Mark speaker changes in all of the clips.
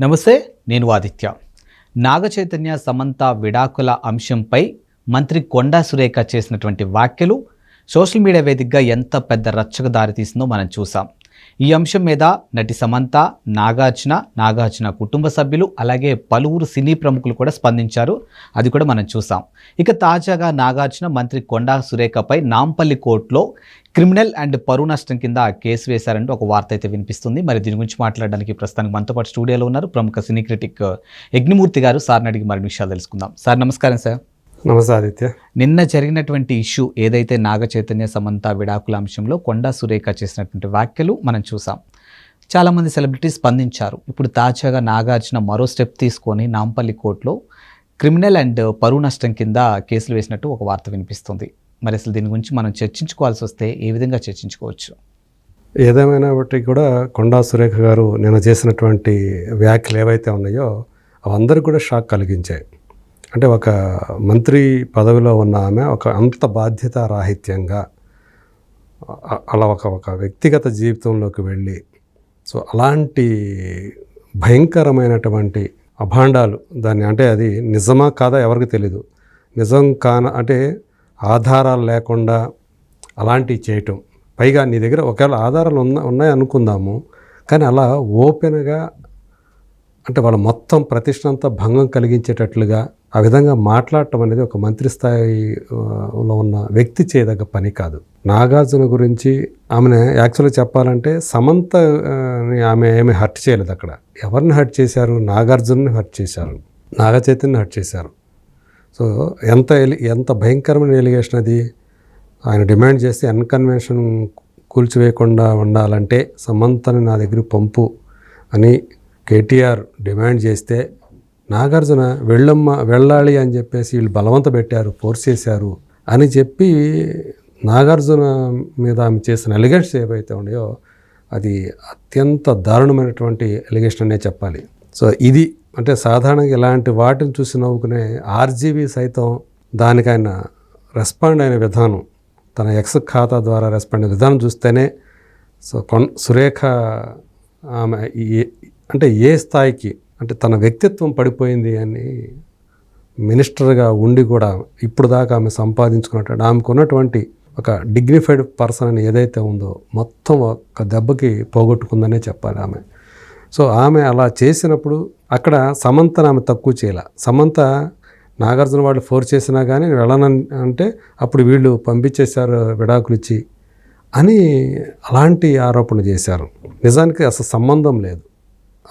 Speaker 1: నమస్తే నేను ఆదిత్య. నాగచైతన్య సమంత విడాకుల అంశంపై మంత్రి కొండా సురేఖ చేసినటువంటి వ్యాఖ్యలు సోషల్ మీడియా వేదికగా ఎంత పెద్ద రచ్చకు దారితీసిందో మనం చూసాం. ఈ అంశం మీద నటి సమంత నాగార్జున నాగార్జున కుటుంబ సభ్యులు అలాగే పలువురు సినీ ప్రముఖులు కూడా స్పందించారు. అది కూడా మనం చూసాం. ఇక తాజాగా నాగార్జున మంత్రి కొండా సురేఖపై నాంపల్లి కోర్టులో క్రిమినల్ అండ్ పరువు నష్టం కింద కేసు వేశారంటూ ఒక వార్త అయితే వినిపిస్తుంది. మరి దీని గురించి మాట్లాడడానికి ప్రస్తుతానికి మనతో పాటు స్టూడియోలో ఉన్నారు ప్రముఖ సినీ క్రిటిక్ యజ్ఞమూర్తి గారు. సార్ని అడిగి మరిన్ని విషయాలు తెలుసుకుందాం. సార్ నమస్కారం సార్.
Speaker 2: నమస్తే ఆదిత్య
Speaker 1: నిన్న జరిగినటువంటి ఇష్యూ ఏదైతే నాగ చైతన్య సమంత విడాకుల అంశంలో కొండా సురేఖ చేసినటువంటి వ్యాఖ్యలు మనం చూసాం. చాలామంది సెలబ్రిటీస్ స్పందించారు. ఇప్పుడు తాజాగా నాగార్జున మరో స్టెప్ తీసుకొని నాంపల్లి కోర్టులో క్రిమినల్ అండ్ పరువు నష్టం కింద కేసులు వేసినట్టు ఒక వార్త వినిపిస్తుంది. మరి అసలు దీని గురించి మనం చర్చించుకోవాల్సి వస్తే ఏ విధంగా చర్చించుకోవచ్చు?
Speaker 2: ఏదేమైనప్పటికీ కూడా కొండా సురేఖ గారు నిన్న చేసినటువంటి వ్యాఖ్యలు ఏవైతే ఉన్నాయో అవందరికీ కూడా షాక్ కలిగించాయి. అంటే ఒక మంత్రి పదవిలో ఉన్న ఆమె ఒక అంత బాధ్యత రాహిత్యంగా అలా ఒక ఒక వ్యక్తిగత జీవితంలోకి వెళ్ళి సో అలాంటి భయంకరమైనటువంటి అభాండాలు దాన్ని అంటే అది నిజమా కాదా ఎవరికి తెలీదు. నిజం కాన అంటే ఆధారాలు లేకుండా అలాంటివి చేయటం. పైగా నీ దగ్గర ఒకవేళ ఆధారాలు ఉన్న ఉన్నాయి అనుకుందాము కానీ అలా ఓపెన్గా అంటే వాళ్ళ మొత్తం ప్రతిష్టంతా భంగం కలిగించేటట్లుగా ఆ విధంగా మాట్లాడటం అనేది ఒక మంత్రి స్థాయిలో ఉన్న వ్యక్తి చేయదగ్గ పని కాదు. నాగార్జున గురించి ఆమెను యాక్చువల్గా చెప్పాలంటే సమంత ఆమె ఏమి హర్ట్ చేయలేదు అక్కడ. ఎవరిని హర్ట్ చేశారు? నాగార్జునని హర్ట్ చేశారు. నాగ చైతన్యని హర్ట్ చేశారు. సో ఎంత ఎలి ఎంత భయంకరమైన ఎలిగేషన్ అది? ఆయన డిమాండ్ చేస్తే అన్కన్వెన్షన్ కూల్చివేయకుండా ఉండాలంటే సమంతని నా దగ్గర పంపు అని కేటీఆర్ డిమాండ్ చేస్తే నాగార్జున వెళ్ళమ్మ వెళ్ళాలి అని చెప్పేసి వీళ్ళు బలవంత పెట్టారు ఫోర్స్ చేశారు అని చెప్పి నాగార్జున మీద ఆమె చేసిన ఎలిగేషన్స్ ఏవైతే ఉన్నాయో అది అత్యంత దారుణమైనటువంటి ఎలిగేషన్ అనే చెప్పాలి. సో ఇది అంటే సాధారణంగా ఇలాంటి వాటిని చూసి నవ్వుకునే ఆర్జీబీ సైతం దానికి ఆయన రెస్పాండ్ అయిన విధానం తన ఎక్స్ ఖాతా ద్వారా రెస్పాండ్ అయిన విధానం చూస్తేనే సో కొన్ సురేఖ ఆమె అంటే ఏ స్థాయికి? అంటే తన వ్యక్తిత్వం పడిపోయింది అని మినిస్టర్గా ఉండి కూడా ఇప్పుడు దాకా ఆమె సంపాదించుకున్నట్టు ఆమెకు ఉన్నటువంటి ఒక డిగ్నిఫైడ్ పర్సన్ అని ఏదైతే ఉందో మొత్తం ఒక దెబ్బకి పోగొట్టుకుందనే చెప్పాలి ఆమె. సో ఆమె అలా చేసినప్పుడు అక్కడ సమంతను ఆమె తక్కువ చేయాల. సమంత నాగార్జున వాళ్ళు ఫోర్స్ చేసినా కానీ వెళ్ళనని అంటే అప్పుడు వీళ్ళు పంపించేశారు విడాకులు ఇచ్చి అని అలాంటి ఆరోపణ చేశారు. నిజానికి అసలు సంబంధం లేదు.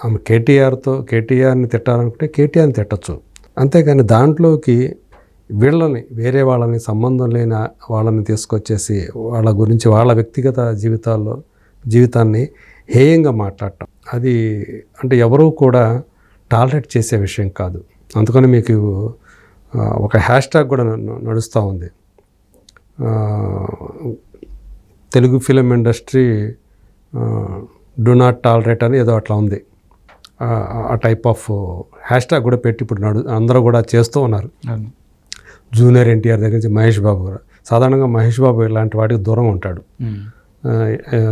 Speaker 2: ఆమె కేటీఆర్తో కేటీఆర్ని తిట్టాలనుకుంటే కేటీఆర్ని తిట్టచ్చు. అంతేగాని దాంట్లోకి వీళ్ళని వేరే వాళ్ళని సంబంధం లేని వాళ్ళని తీసుకొచ్చేసి వాళ్ళ గురించి వాళ్ళ వ్యక్తిగత జీవితాల్లో జీవితాన్ని హేయంగా మాట్లాడటం. అది అంటే ఎవరూ కూడా టాలరేట్ చేసే విషయం కాదు. అందుకని మీకు ఒక హ్యాష్ ట్యాగ్ కూడా నడుస్తూ ఉంది. Telugu film industry do not tolerate అని ఏదో అట్లా ఉంది. ఆ- టైప్ ఆఫ్ హ్యాష్ ట్యాగ్ కూడా పెట్టి ఇప్పుడు నడు అందరూ కూడా చేస్తూ ఉన్నారు. జూనియర్ ఎన్టీఆర్ దగ్గర నుంచి మహేష్ బాబు కూడా. సాధారణంగా మహేష్ బాబు ఇలాంటి వాటికి దూరం ఉంటాడు.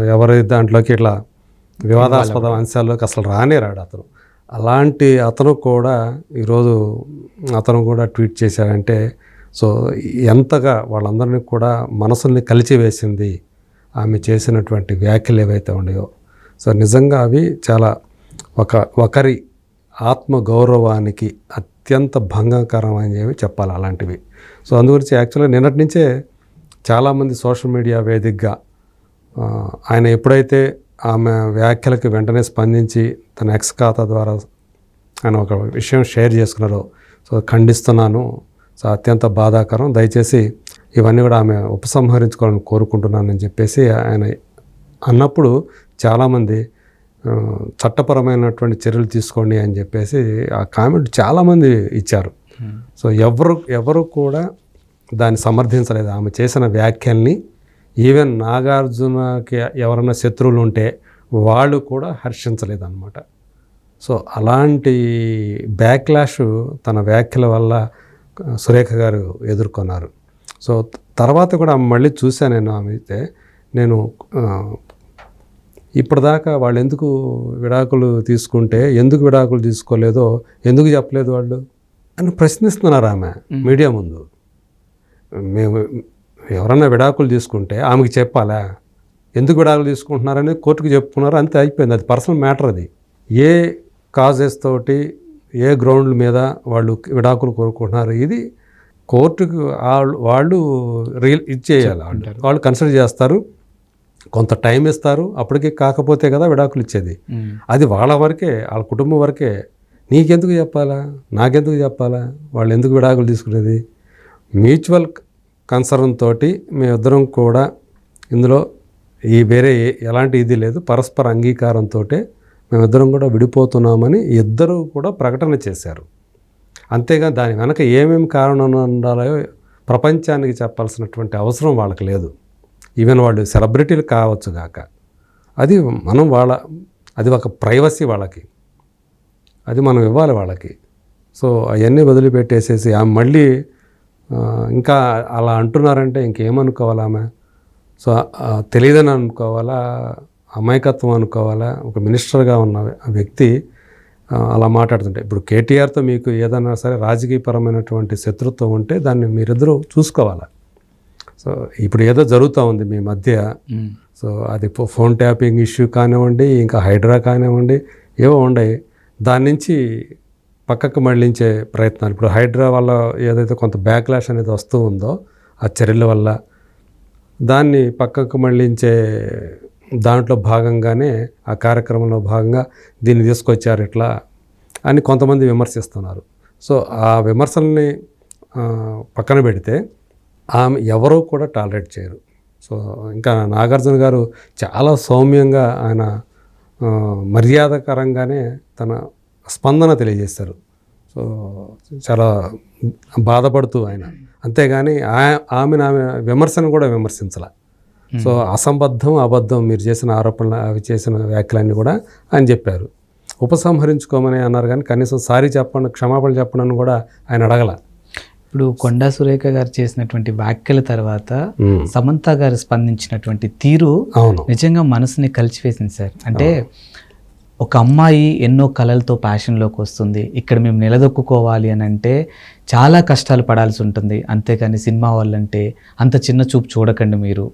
Speaker 2: ఎవరి దాంట్లోకి ఇట్లా వివాదాస్పద అంశాల్లోకి అసలు రానే రాడు అతను. అలాంటి అతను కూడా ఈరోజు అతను కూడా ట్వీట్ చేశాడంటే సో ఎంతగా వాళ్ళందరినీ కూడా మనసుల్ని కలిచివేసింది ఆమె చేసినటువంటి వ్యాఖ్యలు ఏవైతే ఉన్నాయో. సో నిజంగా అవి చాలా ఒక ఒకరి ఆత్మ గౌరవానికి అత్యంత భంగకరమైనవి చెప్పాలి అలాంటివి. సో అందుగురించి యాక్చువల్గా నిన్నటి నుంచే చాలామంది సోషల్ మీడియా వేదికగా ఆయన ఎప్పుడైతే ఆమె వ్యాఖ్యలకు వెంటనే స్పందించి తన ఎక్స్ ఖాతా ద్వారా ఆయన ఒక విషయం షేర్ చేసుకున్నారో సో ఖండిస్తున్నాను. సో అత్యంత బాధాకరం. దయచేసి ఇవన్నీ కూడా ఆమె ఉపసంహరించుకోవాలని కోరుకుంటున్నానని చెప్పేసి ఆయన అన్నప్పుడు చాలామంది చట్టపరమైనటువంటి చర్యలు తీసుకోండి అని చెప్పేసి ఆ కామెంట్ చాలామంది ఇచ్చారు. సో ఎవరు ఎవరు కూడా దాన్ని సమర్థించలేదు. ఆమె చేసిన వ్యాఖ్యల్ని ఈవెన్ నాగార్జునకి ఎవరైనా శత్రువులు ఉంటే వాళ్ళు కూడా హర్షించలేదు అనమాట సో అలాంటి బ్యాక్లాష్ తన వ్యాఖ్యల వల్ల సురేఖ గారు ఎదుర్కొన్నారు. సో తర్వాత కూడా మళ్ళీ చూశాను నేను ఆమె అయితే. నేను ఇప్పటిదాకా వాళ్ళు ఎందుకు విడాకులు తీసుకుంటే ఎందుకు విడాకులు తీసుకోలేదో ఎందుకు చెప్పలేదు వాళ్ళు అని ప్రశ్నిస్తున్నారు ఆమె మీడియా ముందు? మేము ఎవరన్నా విడాకులు తీసుకుంటే ఆమెకి చెప్పాలా? ఎందుకు విడాకులు తీసుకుంటున్నారని కోర్టుకు చెప్పుకున్నారు అంతే అయిపోయింది. అది పర్సనల్ మ్యాటర్ అది. ఏ కాజెస్ తోటి ఏ గ్రౌండ్ల మీద వాళ్ళు విడాకులు కోరుకుంటున్నారు ఇది కోర్టుకు వాళ్ళు వాళ్ళు రీల్ ఇచ్చేయాలి వాళ్ళు కన్సిడర్ చేస్తారు. కొంత టైం ఇస్తారు అప్పటికి కాకపోతే కదా విడాకులు ఇచ్చేది. అది వాళ్ళ వరకే వాళ్ళ కుటుంబం వరకే. నీకెందుకు చెప్పాలా? నాకెందుకు చెప్పాలా? వాళ్ళు ఎందుకు విడాకులు తీసుకునేది? మ్యూచువల్ కన్సర్న్ తోటి మేమిద్దరం కూడా ఇందులో ఈ వేరే ఎలాంటి ఇది లేదు. పరస్పర అంగీకారంతో మేమిద్దరం కూడా విడిపోతున్నామని ఇద్దరు కూడా ప్రకటన చేశారు. అంతేగా దాని వెనక ఏమేమి కారణం ఉండాలో ప్రపంచానికి చెప్పాల్సినటువంటి అవసరం వాళ్ళకి లేదు. ఈవెన్ వాళ్ళు సెలబ్రిటీలు కావచ్చు కాక అది మనం వాళ్ళ అది ఒక ప్రైవసీ వాళ్ళకి అది మనం ఇవ్వాలి వాళ్ళకి. సో అవన్నీ వదిలిపెట్టేసేసి ఆమె మళ్ళీ ఇంకా అలా అంటున్నారంటే ఇంకేమనుకోవాలి ఆమె? సో తెలియదని అనుకోవాలా? అమాయకత్వం అనుకోవాలా? ఒక మినిస్టర్గా ఉన్న వ్యక్తి అలా మాట్లాడుతుంటే ఇప్పుడు కేటీఆర్తో మీకు ఏదైనా సరే రాజకీయపరమైనటువంటి శత్రుత్వం ఉంటే దాన్ని మీరిద్దరూ చూసుకోవాలా? సో ఇప్పుడు ఏదో జరుగుతూ ఉంది మీ మధ్య. సో అది ఫోన్ ట్యాపింగ్ ఇష్యూ కానివ్వండి ఇంకా హైడ్రా కానివ్వండి ఏవో ఉన్నాయి దాని నుంచి పక్కకు మళ్ళించే ప్రయత్నాలు. ఇప్పుడు హైడ్రా వల్ల ఏదైతే కొంత బ్యాక్లాష్ అనేది వస్తూ ఉందో ఆ చర్యల వల్ల దాన్ని పక్కకు మళ్ళించే దాంట్లో భాగంగానే ఆ కార్యక్రమంలో భాగంగా దీన్ని తీసుకొచ్చారు ఇట్లా అని కొంతమంది విమర్శిస్తున్నారు. సో ఆ విమర్శల్ని పక్కన పెడితే ఆమె ఎవరూ కూడా టాలరేట్ చేయరు. సో ఇంకా నాగార్జున గారు చాలా సౌమ్యంగా ఆయన మర్యాదకరంగానే తన స్పందన తెలియజేశారు సో చాలా బాధపడుతూ ఆయన. అంతేగాని ఆ- ఆమెను ఆమె విమర్శను కూడా విమర్శించాల. సో అసంబద్ధం అబద్ధం మీరు చేసిన ఆరోపణలు అవి చేసిన వ్యాఖ్యలన్నీ కూడా ఆయన చెప్పారు. ఉపసంహరించుకోమని అన్నారు కానీ కనీసం సారీ చెప్పండి క్షమాపణ చెప్పండి అని కూడా ఆయన అడగల.
Speaker 1: ఇప్పుడు కొండా సురేఖ గారు చేసినటువంటి వ్యాఖ్యల తర్వాత సమంత గారు స్పందించినటువంటి తీరు నిజంగా మనసుని కలిచివేసింది సార్. అంటే ఒక అమ్మాయి ఎన్నో కళలతో ప్యాషన్లోకి వస్తుంది. ఇక్కడ మేము నిలదొక్కుకోవాలి అని అంటే చాలా కష్టాలు పడాల్సి ఉంటుంది. అంతేకాని సినిమా వాళ్ళంటే అంత చిన్న చూపు చూడకండి మీరు.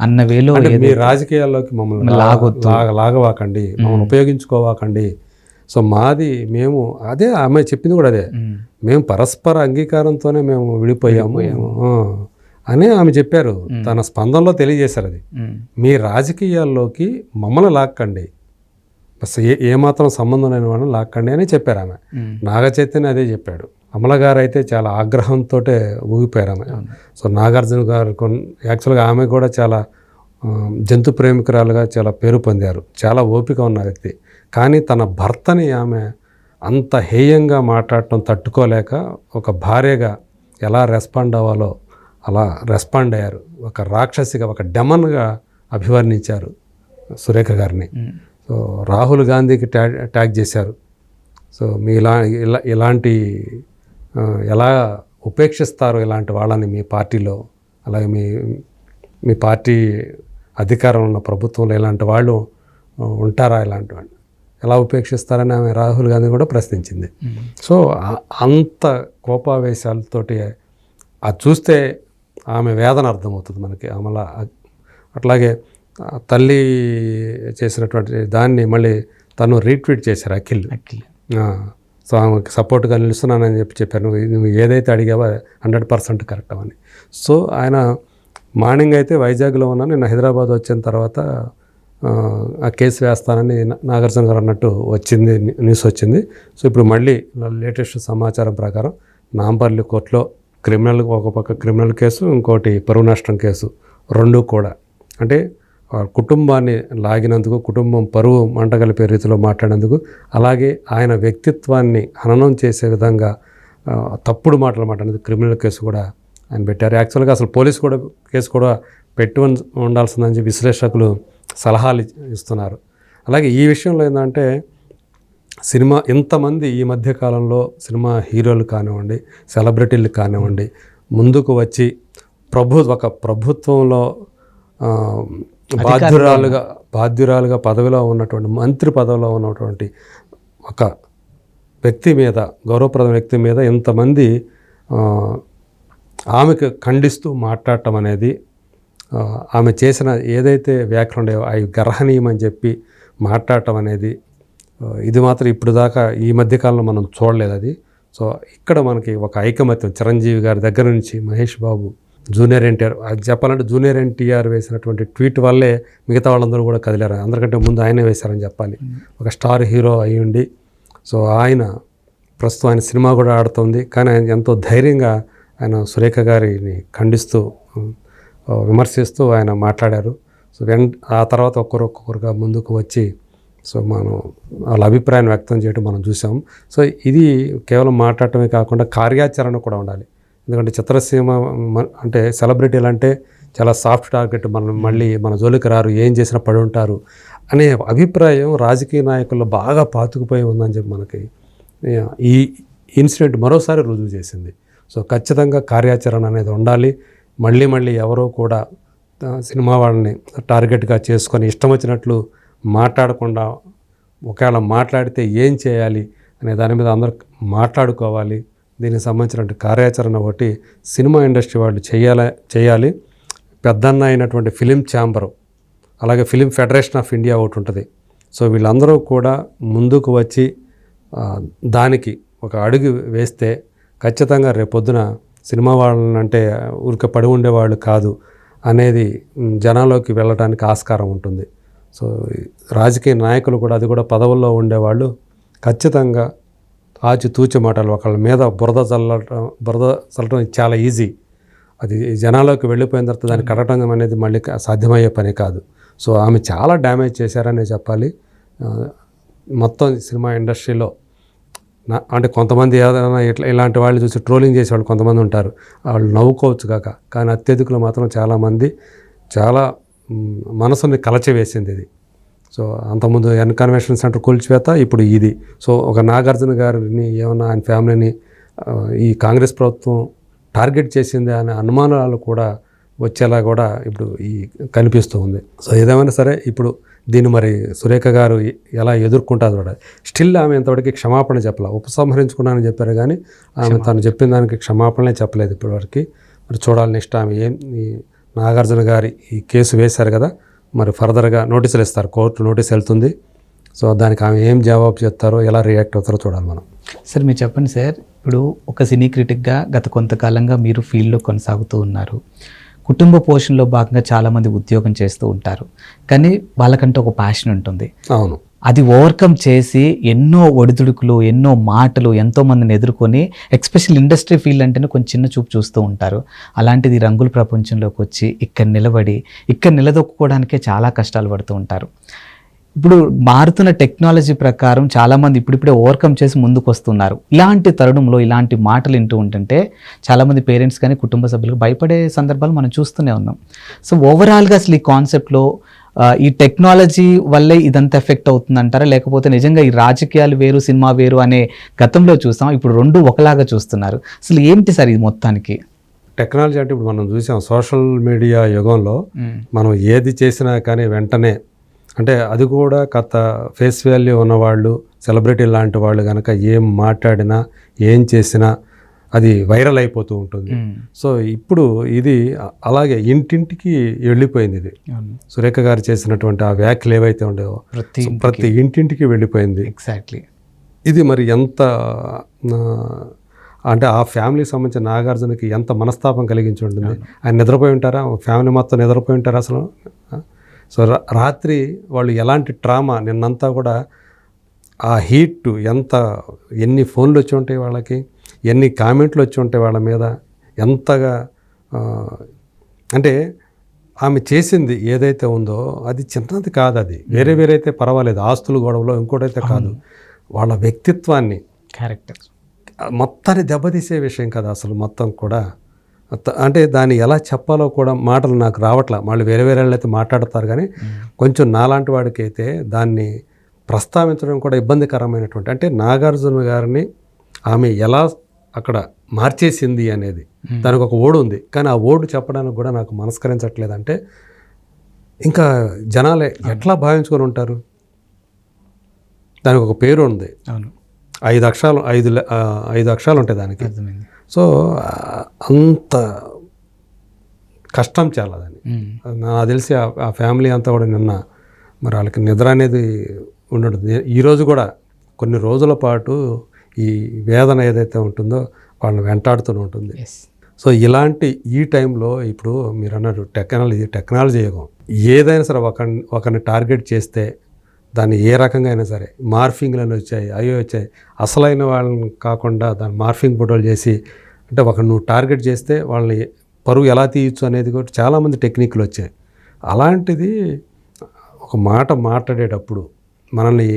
Speaker 1: అన్న వేలో
Speaker 2: రాజకీయాల్లోకి మమ్మల్ని
Speaker 1: లాగొద్దు.
Speaker 2: లాగ లాగవాకండి. మమ్మల్ని ఉపయోగించుకోవాకండి. సో మాది మేము అదే ఆమె చెప్పింది కూడా అదే. మేము. పరస్పర అంగీకారంతోనే మేము విడిపోయాము. ఆ, అని ఆమె చెప్పారు. తన స్పందనలో తెలియజేశారు అది. మీ రాజకీయాల్లోకి మమ్మల్ని లాక్కండి. బస్ ఏ ఏమాత్రం సంబంధం లేని వాళ్ళని లాక్కండి అని చెప్పారు ఆమె.
Speaker 1: Hmm.
Speaker 2: నాగ చైతన్య అదే చెప్పాడు. అమల గారు అయితే చాలా ఆగ్రహంతో ఊగిపోయారు ఆమె. సో నాగార్జున గారు యాక్చువల్గా ఆమె కూడా చాలా జంతు ప్రేమికురాలుగా చాలా పేరు పొందారు. చాలా ఓపిక ఉన్న వ్యక్తి. కానీ తన భర్తని ఆమె అంత హేయంగా మాట్లాడటం తట్టుకోలేక ఒక భార్యగా ఎలా రెస్పాండ్ అవ్వాలో అలా రెస్పాండ్ అయ్యారు. ఒక రాక్షసిగా ఒక డెమన్గా అభివర్ణించారు సురేఖ గారిని. సో రాహుల్ గాంధీకి ట్యాగ్ ట్యాగ్ చేశారు. సో మీ ఇలా ఇలా ఇలాంటి ఎలా ఉపేక్షిస్తారు ఇలాంటి వాళ్ళని మీ పార్టీలో అలాగే మీ మీ పార్టీ అధికారంలో ఉన్న ప్రభుత్వంలో ఇలాంటి వాళ్ళు ఉంటారా ఇలాంటి వాళ్ళు? ఎలా ఉపేక్షిస్తారని ఆమె రాహుల్ గాంధీ కూడా ప్రశ్నించింది. సో అంత కోపావేశాలతోటి అది చూస్తే ఆమె వేదన అర్థమవుతుంది మనకి. ఆమెల అట్లాగే తల్లి చేసినటువంటి దాన్ని మళ్ళీ తను రీట్వీట్ చేశారు అఖిల్. సో ఆమెకి సపోర్ట్గా నిలుస్తున్నానని చెప్పి చెప్పారు. నువ్వు నువ్వు ఏదైతే అడిగావో హండ్రెడ్ పర్సెంట్ కరెక్ట్ అని. సో ఆయన మార్నింగ్ అయితే వైజాగ్లో ఉన్నాను. నేను హైదరాబాద్ వచ్చిన తర్వాత ఆ, కేసు వేస్తానని నాగార్జున గారు అన్నట్టు వచ్చింది న్యూస్ వచ్చింది. సో ఇప్పుడు మళ్ళీ లేటెస్ట్ సమాచారం ప్రకారం నాంపల్లి కోర్టులో క్రిమినల్ ఒక పక్క క్రిమినల్ కేసు ఇంకోటి పరువు నష్టం కేసు రెండు కూడా. అంటే కుటుంబాన్ని లాగినందుకు కుటుంబం పరువు మంటగలిపే రీతిలో మాట్లాడినందుకు అలాగే ఆయన వ్యక్తిత్వాన్ని హననం చేసే విధంగా తప్పుడు మాటలు మాట్లాడినందుకు క్రిమినల్ కేసు కూడా ఆయన పెట్టారు. యాక్చువల్గా అసలు పోలీసు కూడా కేసు కూడా పెట్టి ఉండాల్సిందని చెప్పి విశ్లేషకులు సలహాలు ఇస్తున్నారు. అలాగే ఈ విషయంలో ఏంటంటే సినిమా ఇంతమంది ఈ మధ్య కాలంలో సినిమా హీరోలు కానివ్వండి సెలబ్రిటీలు కానివ్వండి ముందుకు వచ్చి ప్రభు ఒక ప్రభుత్వంలో బాధ్యురాలుగా బాధ్యురాలుగా పదవిలో ఉన్నటువంటి మంత్రి పదవిలో ఉన్నటువంటి ఒక వ్యక్తి మీద గౌరవప్రద వ్యక్తి మీద ఇంతమంది ఆమెకు ఖండిస్తూ మాట్లాడటం అనేది ఆమె చేసిన ఏదైతే వ్యాఖ్యలు ఉండేవో అవి గర్హనీయమని చెప్పి మాట్లాడటం అనేది ఇది మాత్రం ఇప్పుడు దాకా ఈ మధ్యకాలంలో మనం చూడలేదు అది. సో ఇక్కడ మనకి ఒక ఐకమత్యం చిరంజీవి గారి దగ్గర నుంచి మహేష్ బాబు జూనియర్ ఎన్టీఆర్ అది చెప్పాలంటే జూనియర్ ఎన్టీఆర్ వేసినటువంటి ట్వీట్ వల్లే మిగతా వాళ్ళందరూ కూడా కదిలారు. అందరికంటే ముందు ఆయనే వేశారని చెప్పాలి. ఒక స్టార్ హీరో అయి ఉండి సో ఆయన ప్రస్తుతం ఆయన సినిమా కూడా ఆడుతుంది. కానీ ఆయన ఎంతో ధైర్యంగా ఆయన సురేఖ గారిని ఖండిస్తూ విమర్శిస్తూ ఆయన మాట్లాడారు. సో వెన్ ఆ తర్వాత ఒక్కరు ఒక్కొక్కరుగా ముందుకు వచ్చి సో మనం వాళ్ళ అభిప్రాయం వ్యక్తం చేయడం మనం చూసాం. సో ఇది కేవలం మాట్లాడటమే కాకుండా కార్యాచరణ కూడా ఉండాలి. ఎందుకంటే చిత్రసీమ అంటే సెలబ్రిటీలు అంటే చాలా సాఫ్ట్ టార్గెట్. మనం మళ్ళీ మన జోలికి రారు ఏం చేసినా పడి ఉంటారు అనే అభిప్రాయం రాజకీయ నాయకుల్లో బాగా పాతుకుపోయి ఉందని చెప్పి మనకి ఈ ఇన్సిడెంట్ మరోసారి రుజువు చేసింది. సో ఖచ్చితంగా కార్యాచరణ అనేది ఉండాలి. మళ్ళీ మళ్ళీ ఎవరో కూడా సినిమా వాళ్ళని టార్గెట్గా చేసుకొని ఇష్టం వచ్చినట్లు మాట్లాడకుండా ఒకవేళ మాట్లాడితే ఏం చేయాలి అనే దాని మీద అందరూ మాట్లాడుకోవాలి. దీనికి సంబంధించిన కార్యాచరణ ఒకటి సినిమా ఇండస్ట్రీ వాళ్ళు చేయాలి చేయాలి. పెద్దన్న అయినటువంటి ఫిలిం ఛాంబరు అలాగే ఫిలిం ఫెడరేషన్ ఆఫ్ ఇండియా ఒకటి ఉంటుంది. సో వీళ్ళందరూ కూడా ముందుకు వచ్చి దానికి ఒక అడుగు వేస్తే ఖచ్చితంగా రేపొద్దున సినిమా వాళ్ళనంటే ఊరికే పడి ఉండేవాళ్ళు కాదు అనేది జనాల్లోకి వెళ్ళడానికి ఆస్కారం ఉంటుంది. సో రాజకీయ నాయకులు కూడా అది కూడా పదవుల్లో ఉండేవాళ్ళు. ఖచ్చితంగా ఆచితూచి మాటలు ఒకళ్ళ మీద బురద చల్లటం బురద చల్లటం చాలా ఈజీ. అది జనాల్లోకి వెళ్ళిపోయిన తర్వాత దాన్ని కట్టడం అనేది మళ్ళీ సాధ్యమయ్యే పని కాదు. సో ఆమె చాలా డ్యామేజ్ చేశారనే చెప్పాలి. మొత్తం సినిమా ఇండస్ట్రీలో అంటే కొంతమంది ఏదైనా ఇట్లా ఇలాంటి వాళ్ళు చూసి ట్రోలింగ్ చేసేవాళ్ళు కొంతమంది ఉంటారు. వాళ్ళు నవ్వుకోవచ్చు కాక. కానీ అత్యధికులు మాత్రం చాలామంది చాలా మనసుని కలచివేసింది ఇది. సో అంతకుముందు ఎన్ కన్వెన్షన్ సెంటర్ కూల్చివేత ఇప్పుడు ఇది. సో ఒక నాగార్జున గారిని ఏమన్నా ఆయన ఫ్యామిలీని ఈ కాంగ్రెస్ ప్రభుత్వం టార్గెట్ చేసింది అనే అనుమానాలు కూడా వచ్చేలా కూడా ఇప్పుడు ఈ కనిపిస్తూ ఉంది. సో ఏదేమైనా సరే ఇప్పుడు దీన్ని మరి సురేఖ గారు ఎలా ఎదుర్కొంటారు కూడా. స్టిల్ ఆమె ఇంతవరకు క్షమాపణ చెప్పాల. ఉపసంహరించుకున్నానని చెప్పారు కానీ ఆమె తను చెప్పిన దానికి క్షమాపణలే చెప్పలేదు ఇప్పటివరకు. మరి చూడాలి నెక్స్ట్ ఆమె ఏం ఈ నాగార్జున గారి ఈ కేసు వేశారు కదా మరి ఫర్దర్గా నోటీసులు ఇస్తారు. కోర్టు నోటీస్ వెళ్తుంది. సో దానికి ఆమె ఏం జవాబు చెప్తారో ఎలా రియాక్ట్ అవుతారో చూడాలి మనం.
Speaker 1: సార్ మీరు చెప్పండి సార్. ఇప్పుడు ఒక సినీ క్రిటిక్గా గత కొంతకాలంగా మీరు ఫీల్డ్లో కొనసాగుతూ ఉన్నారు. కుటుంబ పోషణలో భాగంగా చాలామంది ఉద్యోగం చేస్తూ ఉంటారు. కానీ వాళ్ళకంటే ఒక ప్యాషన్ ఉంటుంది.
Speaker 2: అవును.
Speaker 1: అది ఓవర్కమ్ చేసి ఎన్నో ఒడిదుడుకులు ఎన్నో మాటలు ఎంతో మందిని ఎదుర్కొని ఎక్స్పెషల్ ఇండస్ట్రీ ఫీల్డ్ అంటేనే కొంచెం చిన్న చూపు చూస్తూ ఉంటారు. అలాంటిది రంగుల ప్రపంచంలోకి వచ్చి ఇక్కడ నిలబడి ఇక్కడ నిలదొక్కుకోవడానికే చాలా కష్టాలు పడుతూ ఉంటారు. ఇప్పుడు మారుతున్న టెక్నాలజీ ప్రకారం చాలామంది ఇప్పుడిప్పుడే ఓవర్కమ్ చేసి ముందుకు వస్తున్నారు ఇలాంటి తరుణంలో ఇలాంటి మాటలు వింటూ ఉంటుంటే చాలామంది పేరెంట్స్ కానీ కుటుంబ సభ్యులకు భయపడే సందర్భాలు మనం చూస్తూనే ఉన్నాం. సో ఓవరాల్గా అసలు ఈ కాన్సెప్ట్లో ఈ టెక్నాలజీ వల్లే ఇదంతా ఎఫెక్ట్ అవుతుందంటారా? లేకపోతే నిజంగా ఈ రాజకీయాలు వేరు సినిమా వేరు అనే గతంలో చూసాం ఇప్పుడు రెండు ఒకలాగా చూస్తున్నారు. అసలు ఏంటి సార్ ఇది మొత్తానికి?
Speaker 2: టెక్నాలజీ అంటే ఇప్పుడు మనం చూసాం సోషల్ మీడియా యుగంలో మనం ఏది చేసినా కానీ వెంటనే అంటే అది కూడా కథ ఫేస్ వాల్యూ ఉన్నవాళ్ళు సెలబ్రిటీ లాంటి వాళ్ళు కనుక ఏం మాట్లాడినా ఏం చేసినా అది వైరల్ అయిపోతూ ఉంటుంది. సో ఇప్పుడు ఇది అలాగే ఇంటింటికి వెళ్ళిపోయింది ఇది. సురేఖ గారు చేసినటువంటి ఆ వ్యాఖ్యలు ఏవైతే ఉండేవో
Speaker 1: ప్రతి
Speaker 2: ప్రతి ఇంటింటికి వెళ్ళిపోయింది.
Speaker 1: ఎగ్జాక్ట్లీ
Speaker 2: ఇది మరి ఎంత అంటే ఆ ఫ్యామిలీకి సంబంధించిన నాగార్జునకి ఎంత మనస్తాపం కలిగించి ఉంటుంది? ఆయన నిద్రపోయి ఉంటారా? ఫ్యామిలీ మొత్తం నిద్రపోయి ఉంటారా అసలు? సో రాత్రి వాళ్ళు ఎలాంటి ట్రామా? నిన్నంతా కూడా ఆ హీట్ ఎంత ఎన్ని ఫోన్లు వచ్చి ఉంటాయి వాళ్ళకి? ఎన్ని కామెంట్లు వచ్చి ఉంటాయి వాళ్ళ మీద? ఎంతగా అంటే ఆమె చేసింది ఏదైతే ఉందో అది చిన్నది కాదు అది వేరే వేరే అయితే పర్వాలేదు. ఆస్తులు గొడవలో ఇంకోటైతే కాదు. వాళ్ళ వ్యక్తిత్వాన్ని
Speaker 1: క్యారెక్టర్
Speaker 2: మొత్తాన్ని దెబ్బతీసే విషయం కదా అసలు మొత్తం కూడా. అంటే దాన్ని ఎలా చెప్పాలో కూడా మాటలు నాకు రావట్లా. మళ్ళీ వేరే వేరే వాళ్ళు అయితే మాట్లాడతారు కానీ కొంచెం నాలాంటి వాడికి అయితే దాన్ని ప్రస్తావించడం కూడా ఇబ్బందికరమైనటువంటి అంటే నాగార్జున గారిని ఆమె ఎలా అక్కడ మార్చేసింది అనేది దానికి ఒక ఓడు ఉంది. కానీ ఆ ఓడు చెప్పడానికి కూడా నాకు మనస్కరించట్లేదు. అంటే ఇంకా జనాలే ఎట్లా భావించుకొని ఉంటారు? దానికి ఒక పేరు ఉంది. ఐదు అక్షరాలు ఐదు ఐదు అక్షరాలు ఉంటాయి దానికి. సో అంత కష్టం చాలా దాన్ని. నాకు తెలిసి ఆ- ఫ్యామిలీ అంతా కూడా నిన్న మరి వాళ్ళకి నిద్ర అనేది ఉండదు. ఈరోజు కూడా కొన్ని రోజుల పాటు ఈ వేదన ఏదైతే ఉంటుందో వాళ్ళని వెంటాడుతూనే ఉంటుంది. సో ఇలాంటి ఈ టైంలో ఇప్పుడు మీరు అన్నారు టెక్నాలజీ టెక్నాలజీ యుగం. ఏదైనా సరే ఒక ఒకరిని టార్గెట్ చేస్తే దాన్ని ఏ రకంగా అయినా సరే మార్ఫింగ్లను వచ్చాయి అయ్యో వచ్చాయి. అసలైన వాళ్ళని కాకుండా దాన్ని మార్ఫింగ్ ఫోటోలు చేసి అంటే ఒక నువ్వు టార్గెట్ చేస్తే వాళ్ళని పరువు ఎలా తీయచ్చు అనేది కూడా చాలామంది టెక్నిక్లు వచ్చాయి. అలాంటిది ఒక మాట మాట్లాడేటప్పుడు మనల్ని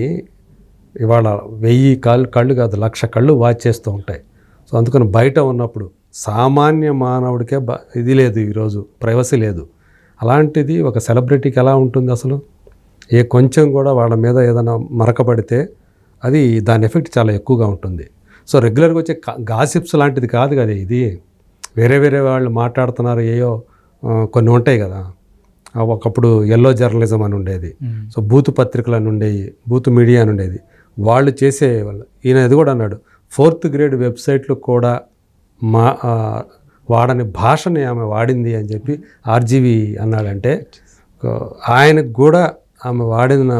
Speaker 2: ఇవాళ వెయ్యి కాళ్ళు కళ్ళు కాదు లక్ష కళ్ళు వాచ్ చేస్తూ ఉంటాయి. సో అందుకని బయట ఉన్నప్పుడు సామాన్య మానవుడికే బ ఇది లేదు ఈరోజు ప్రైవసీ లేదు. అలాంటిది ఒక సెలబ్రిటీకి ఎలా ఉంటుంది అసలు? ఏ కొంచెం కూడా వాళ్ళ మీద ఏదైనా మరకబడితే అది దాని ఎఫెక్ట్ చాలా ఎక్కువగా ఉంటుంది. సో రెగ్యులర్గా వచ్చే గాసిప్స్ లాంటిది కాదు కదా ఇది. వేరే వేరే వాళ్ళు మాట్లాడుతున్నారు ఏయో కొన్ని ఉంటాయి కదా. ఒకప్పుడు ఎల్లో జర్నలిజం అని ఉండేది. సో బూతు పత్రికలు అని ఉండేవి బూతు మీడియా అని ఉండేది. వాళ్ళు చేసే వాళ్ళు ఈయన ఇది కూడా అన్నాడు ఫోర్త్ గ్రేడ్ వెబ్సైట్లు కూడా మా వాడని భాషని ఆమె వాడింది అని చెప్పి ఆర్జీవి అన్నాడంటే ఆయనకు కూడా ఆమె వాడిన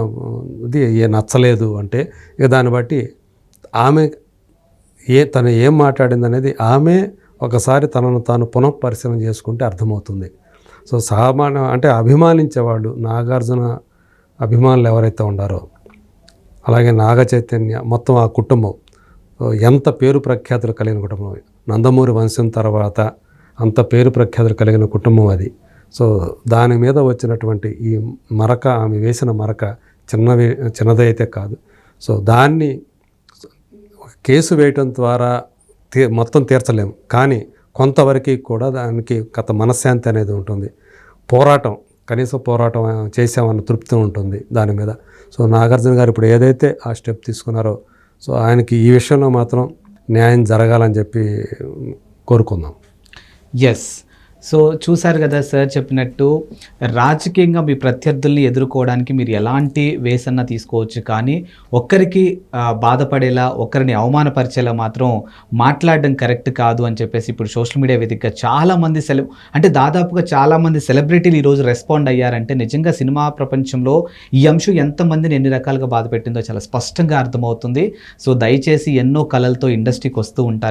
Speaker 2: ఇది ఏ నచ్చలేదు అంటే ఇక దాన్ని బట్టి ఆమె ఏ తను ఏం మాట్లాడింది అనేది ఆమె ఒకసారి తనను తాను పునఃపరిశీలన చేసుకుంటే అర్థమవుతుంది. సో సామాన్య అంటే అభిమానించేవాళ్ళు నాగార్జున అభిమానులు ఎవరైతే ఉండారో అలాగే నాగ చైతన్య మొత్తం ఆ కుటుంబం ఎంత పేరు ప్రఖ్యాతులు కలిగిన కుటుంబం నందమూరి వంశం తర్వాత అంత పేరు ప్రఖ్యాతులు కలిగిన కుటుంబం అది. సో దాని మీద వచ్చినటువంటి ఈ మరక ఆమె వేసిన మరక చిన్నవి చిన్నదైతే కాదు. సో దాన్ని కేసు వేయటం ద్వారా తీ మొత్తం తీర్చలేము కానీ కొంతవరకు కూడా దానికి గత మనశ్శాంతి అనేది ఉంటుంది. పోరాటం కనీసం పోరాటం చేసామన్న తృప్తి ఉంటుంది దాని మీద. సో నాగార్జున గారు ఇప్పుడు ఏదైతే ఆ స్టెప్ తీసుకున్నారో సో ఆయనకి ఈ విషయంలో మాత్రం న్యాయం జరగాలని చెప్పి కోరుకుందాం.
Speaker 1: ఎస్ సో చూసారు కదా సార్ చెప్పినట్టు రాజకీయంగా మీ ప్రత్యర్థుల్ని ఎదుర్కోవడానికి మీరు ఎలాంటి వేసన్న తీసుకోవచ్చు? కానీ ఒక్కరికి బాధపడేలా ఒకరిని అవమానపరిచేలా మాత్రం మాట్లాడడం కరెక్ట్ కాదు అని చెప్పేసి ఇప్పుడు సోషల్ మీడియా వేదికగా చాలామంది సెల అంటే దాదాపుగా చాలామంది సెలబ్రిటీలు ఈరోజు రెస్పాండ్ అయ్యారంటే నిజంగా సినిమా ప్రపంచంలో ఈ అంశం ఎంతమందిని ఎన్ని రకాలుగా బాధ పెట్టిందో చాలా స్పష్టంగా అర్థమవుతుంది. సో దయచేసి ఎన్నో కళలతో ఇండస్ట్రీకి వస్తూ ఉంటారు.